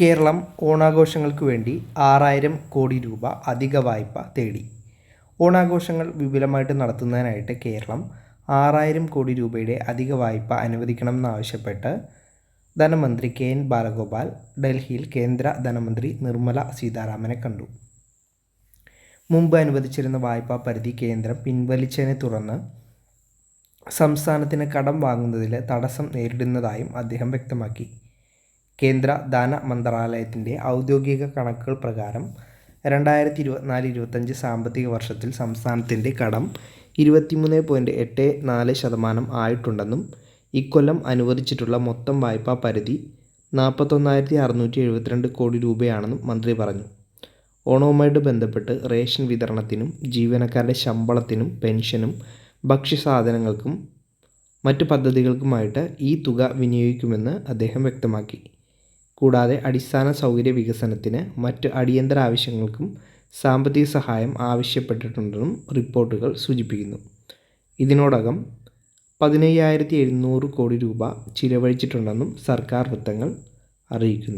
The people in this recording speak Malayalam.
കേരളം ഓണാഘോഷങ്ങൾക്ക് വേണ്ടി ആറായിരം കോടി രൂപ അധിക വായ്പ തേടി. ഓണാഘോഷങ്ങൾ വിപുലമായിട്ട് നടത്തുന്നതിനായിട്ട് കേരളം ആറായിരം കോടി രൂപയുടെ അധിക വായ്പ അനുവദിക്കണമെന്നാവശ്യപ്പെട്ട് ധനമന്ത്രി കെ എൻ ബാലഗോപാൽ ഡൽഹിയിൽ കേന്ദ്ര ധനമന്ത്രി നിർമ്മല സീതാരാമനെ കണ്ടു. മുമ്പ് അനുവദിച്ചിരുന്ന വായ്പാ പരിധി കേന്ദ്രം പിൻവലിച്ചതിനെ തുടർന്ന് സംസ്ഥാനത്തിന് കടം വാങ്ങുന്നതിൽ തടസ്സം നേരിടുന്നതായും അദ്ദേഹം വ്യക്തമാക്കി. കേന്ദ്ര ധന മന്ത്രാലയത്തിന്റെ ഔദ്യോഗിക കണക്കുകൾ പ്രകാരം രണ്ടായിരത്തി ഇരുപത്തിനാല് ഇരുപത്തഞ്ച് സാമ്പത്തിക വർഷത്തിൽ സംസ്ഥാനത്തിന്റെ കടം ഇരുപത്തിമൂന്ന് പോയിന്റ് എട്ട് നാല് ശതമാനം ആയിട്ടുണ്ടെന്നും ഇക്കൊല്ലം അനുവദിച്ചിട്ടുള്ള മൊത്തം വായ്പാ പരിധി നാൽപ്പത്തൊന്നായിരത്തി അറുന്നൂറ്റി എഴുപത്തിരണ്ട് കോടി രൂപയാണെന്നും മന്ത്രി പറഞ്ഞു. ഓണവുമായിട്ട് ബന്ധപ്പെട്ട് റേഷൻ വിതരണത്തിനും ജീവനക്കാരുടെ ശമ്പളത്തിനും പെൻഷനും ഭക്ഷ്യസാധനങ്ങൾക്കും മറ്റു പദ്ധതികൾക്കുമായിട്ട് ഈ തുക വിനിയോഗിക്കുമെന്ന് അദ്ദേഹം വ്യക്തമാക്കി. കൂടാതെ അടിസ്ഥാന സൗകര്യ വികസനത്തിന് മറ്റ് അടിയന്തര ആവശ്യങ്ങൾക്കും സാമ്പത്തിക സഹായം ആവശ്യപ്പെട്ടിട്ടുണ്ടെന്നും റിപ്പോർട്ടുകൾ സൂചിപ്പിക്കുന്നു. ഇതിനോടകം പതിനയ്യായിരത്തി എഴുന്നൂറ് കോടി രൂപ ചിലവഴിച്ചിട്ടുണ്ടെന്നും സർക്കാർ വൃത്തങ്ങൾ അറിയിക്കുന്നു.